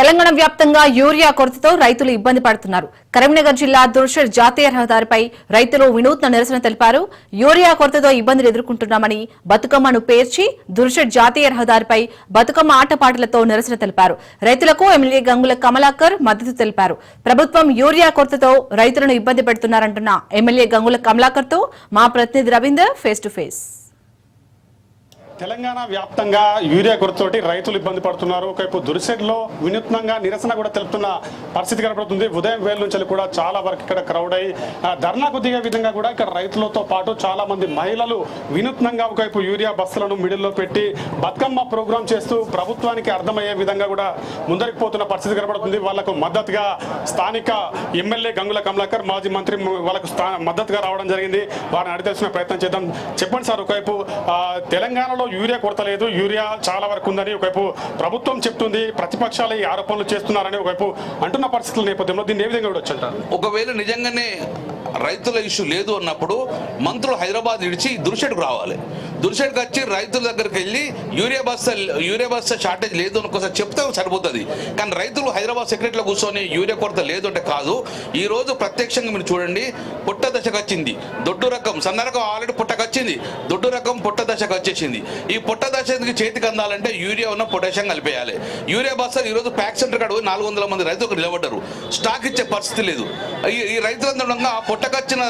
తెలంగాణ వ్యాప్తంగా యూరియా కొరతతో రైతులు ఇబ్బంది పడుతున్నారు. కరీంనగర్ జిల్లా దుర్షర్ జాతీయ రహదారిపై రైతులు వినూత్న నిరసన తెలిపారు. యూరియా కొరతతో ఇబ్బందులు ఎదుర్కొంటున్నామని బతుకమ్మను పేర్చి దుర్షర్ జాతీయ రహదారిపై బతుకమ్మ ఆటపాటలతో నిరసన తెలిపారు. రైతులకు ఎమ్మెల్యే గంగుల కమలాకర్ మద్దతు తెలిపారు. ప్రభుత్వం యూరియా కొరతతో రైతులను ఇబ్బంది పెడుతున్నారంటున్న ఎమ్మెల్యే గంగుల కమలాకర్తో మా ప్రతినిధి Ravinder face to face. Telangana వ్యాప్తంగా యూరియా కొరతతోటి రైతులు ఇబ్బంది పడుతున్నారు. ఒకవైపు దురిసెడ్లో వినూత్నంగా నిరసన కూడా తెలుపుతున్న పరిస్థితి కనబడుతుంది ఉదయం వేల నుంచి కూడా చాలా వరకు ఇక్కడ క్రౌడ్ అయ్యి ఆ, ధర్నాకు దిగే విధంగా కూడా ఇక్కడ రైతులతో పాటు చాలా మంది మహిళలు వినూత్నంగా ఒకవైపు యూరియా బస్సులను మిడిల్లో పెట్టి బతుకమ్మ ప్రోగ్రాం చేస్తూ ప్రభుత్వానికి అర్థమయ్యే విధంగా కూడా ముందరికి పోతున్న పరిస్థితి కనబడుతుంది వాళ్ళకు మద్దతుగా స్థానిక ఎమ్మెల్యే గంగుల కమలాకర్ మాజీ మంత్రి వాళ్ళకు స్థా- మద్దతుగా రావడం జరిగింది. వారిని అడితేసిన ప్రయత్నం చేద్దాం. చెప్పండి సార్ ఒకవైపు తెలంగాణలో యూరియా కొరత లేదు. యూరియా చాలా వరకు ఉందని ఒకవైపు ప్రభుత్వం చెప్తుంది. ప్రతిపక్షాలు ఈ ఆరోపణలు చేస్తున్నారని ఒకవైపు అంటున్న పరిస్థితుల నేపథ్యంలో దీన్ని ఏ విధంగా కూడా వచ్చంటారు ఒకవేళ నిజంగానే రైతుల ఇష్యూ లేదు అన్నప్పుడు మంత్రులు హైదరాబాద్ విడిచి దుర్షెడ్కు రావాలి. దుర్షెడ్కి వచ్చి రైతుల దగ్గరికి వెళ్ళి యూరియా బస్తా యూరియా బస్తా షార్టేజ్ లేదు అనుకోసం చెప్తే సరిపోతుంది. కానీ రైతులు హైదరాబాద్ సెక్రటరీలో కూర్చొని యూరియా కొరత లేదు అంటే కాదు. ఈరోజు ప్రత్యక్షంగా మీరు చూడండి పుట్ట దశకు వచ్చింది. దొడ్డు రకం సన్న రకం ఆల్రెడీ పుట్టకు వచ్చింది. దొడ్డు రకం పుట్ట దశకు వచ్చేసింది. ఈ పుట్ట దశకి చేతికి అందాలంటే యూరియా ఉన్న పొటాషియం కలిపేయాలి. యూరియా బస్తా ఈ రోజు ప్యాక్ సెంటర్ కాడ పోయి నాలుగు వందల మంది రైతులకు నిలబడ్డారు. స్టాక్ ఇచ్చే పరిస్థితి లేదు. ఈ- రైతులందరంగా ఆ పొట్ట పుట్టకొచ్చిన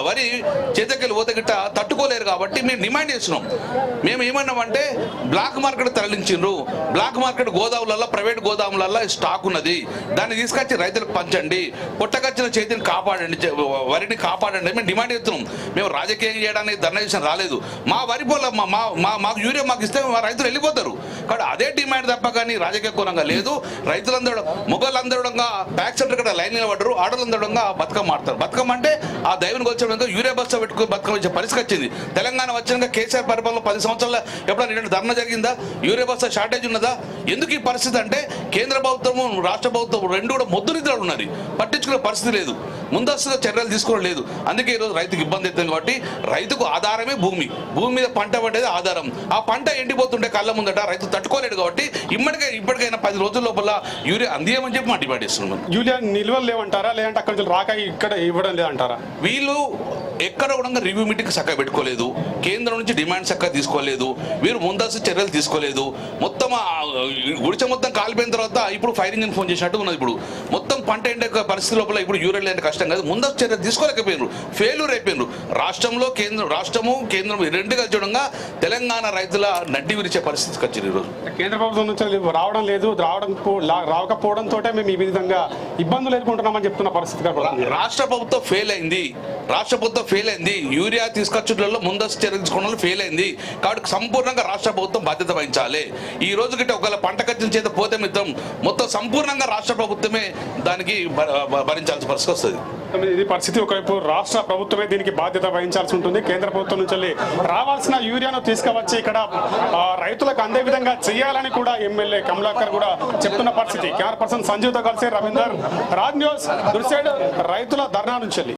వరి చేతకెళ్ళి పోతే తట్టుకోలేరు కాబట్టి మేము డిమాండ్ చేసినాం. మేము ఏమన్నామంటే బ్లాక్ మార్కెట్ తరలించిండ్రు. బ్లాక్ మార్కెట్ గోదాములలో ప్రైవేట్ గోదాములలో స్టాక్ ఉన్నది. దాన్ని తీసుకొచ్చి రైతులకు పంచండి. పుట్టకొచ్చిన చేతిని కాపాడండి. చే- వరిని కాపాడండి మేము డిమాండ్ చేస్తున్నాం. మేము రాజకీయం చేయడానికి ధర్నా చేసిన రాలేదు. మా వరి పొల మా- మా మా- మాకు యూరియా మాకు ఇస్తే మా రైతులు వెళ్ళిపోతారు. కాబట్టి అదే డిమాండ్ తప్ప కానీ రాజకీయ కోణంగా లేదు. రైతులందరూ మొగలందరూ బ్యాక్ సెంటర్ ఇక్కడ లైన్ నిలబడ్డారు. ఆడలందరూ బతుకమ్మ ఆడతారు. బతుకమ్మ అంటే ఆ దైవం వచ్చే యూరియా బస్తా పెట్టుకుని బతుకమ్మ ఇచ్చే పరిస్థితి వచ్చింది తెలంగాణ వచ్చినాక కేసీఆర్ పరిపాలన పది సంవత్సరాల ఎప్పుడైనా రెండు ధర్నా జరిగిందా? యూరియా బస్తా షార్టేజ్ ఉన్నదా? ఎందుకు ఈ పరిస్థితి అంటే కేంద్ర ప్రభుత్వము రాష్ట్ర ప్రభుత్వం రెండు కూడా మొద్దు నిద్రలు ఉన్నది. పట్టించుకునే పరిస్థితి లేదు. ముందస్తుగా చర్యలు తీసుకోవడం లేదు. అందుకే ఈరోజు రైతుకు ఇబ్బంది అవుతుంది కాబట్టి రైతుకు ఆధారమే భూమి. భూమి మీద పంట పడేది ఆధారం. ఆ పంట ఎండిపోతుంటే కళ్ళ ముందట రైతు తట్టుకోలేడు కాబట్టి ఇప్పటికే ఇప్పటికైనా పది రోజుల లోపల యూరియా అందియమని చెప్పి మా డిమాండ్ చేస్తున్నాం. యూరియా నిల్వలు లేవంటారా? లేదంటే అక్కడి రాక ఇక్కడ ఇవ్వడం లేదంటారా? వీళ్ళు ఎక్కడ కూడా రివ్యూ మీటింగ్ చక్కగా పెట్టుకోలేదు. కేంద్రం నుంచి డిమాండ్ చక్కగా తీసుకోలేదు. వీరు ముందస్తు చర్యలు తీసుకోలేదు. మొత్తం గుడిచ మొత్తం కాలిపోయిన తర్వాత ఇప్పుడు ఫైర్ ఇంజిన్ ఫోన్ చేసినట్టు ఉన్నది ఇప్పుడు. మొత్తం పంట ఎండే పరిస్థితి లోపల ఇప్పుడు యూరియా లేని కష్టం కాదు. ముందస్తు చర్యలు తీసుకోలేకపోయినారు. ఫెయిల్యూర్ అయిపోయినారు. రాష్ట్రంలో కేంద్రం రాష్ట్రము కేంద్రం రెండు కలిసి చూడంగా తెలంగాణ రైతుల నడ్డి విరిచే పరిస్థితికి వచ్చింది ఈరోజు. కేంద్ర ప్రభుత్వం నుంచి రావడం లేదు. రావడం రాకపోవడంతో మేము ఈ విధంగా ఇబ్బందులు ఎదుర్కొంటున్నామని చెప్తున్న పరిస్థితి రాష్ట్ర ప్రభుత్వం ఫెయిల్ అయింది. రాష్ట్ర ప్రభుత్వం ఫెయిల్ అయింది. యూరియా తీసుకొచ్చులలో ముందస్తు చర్యలు తీసుకోవడంలో ఫెయిల్ అయింది. కాబట్టి సంపూర్ణంగా రాష్ట్ర ప్రభుత్వం బాధ్యత వహించాలి. ఈ రోజు గిట్ట ఒకవేళ పంట ఖర్చు చేత పోతే మిత్రం మొత్తం సంపూర్ణంగా రాష్ట్ర ప్రభుత్వమే దానికి భ- భ- భరించాల్సిన పరిస్థితి వస్తుంది. ఇది పరిస్థితి ఒకవైపు రాష్ట్ర ప్రభుత్వమే దీనికి బాధ్యత వహించాల్సి ఉంటుంది. కేంద్ర ప్రభుత్వం నుంచి వెళ్ళి రావాల్సిన యూరియాను తీసుకువచ్చి ఇక్కడ రైతులకు అందే విధంగా చేయాలని కూడా ఎమ్మెల్యే కమలాకర్ కూడా చెప్తున్న పరిస్థితి. కేఆర్ పర్సన్ సంజీవ్తో కలిసి రవీందర్ రాజ్ న్యూస్ దృశ్య రైతుల ధర్నా నుంచి వెళ్ళి.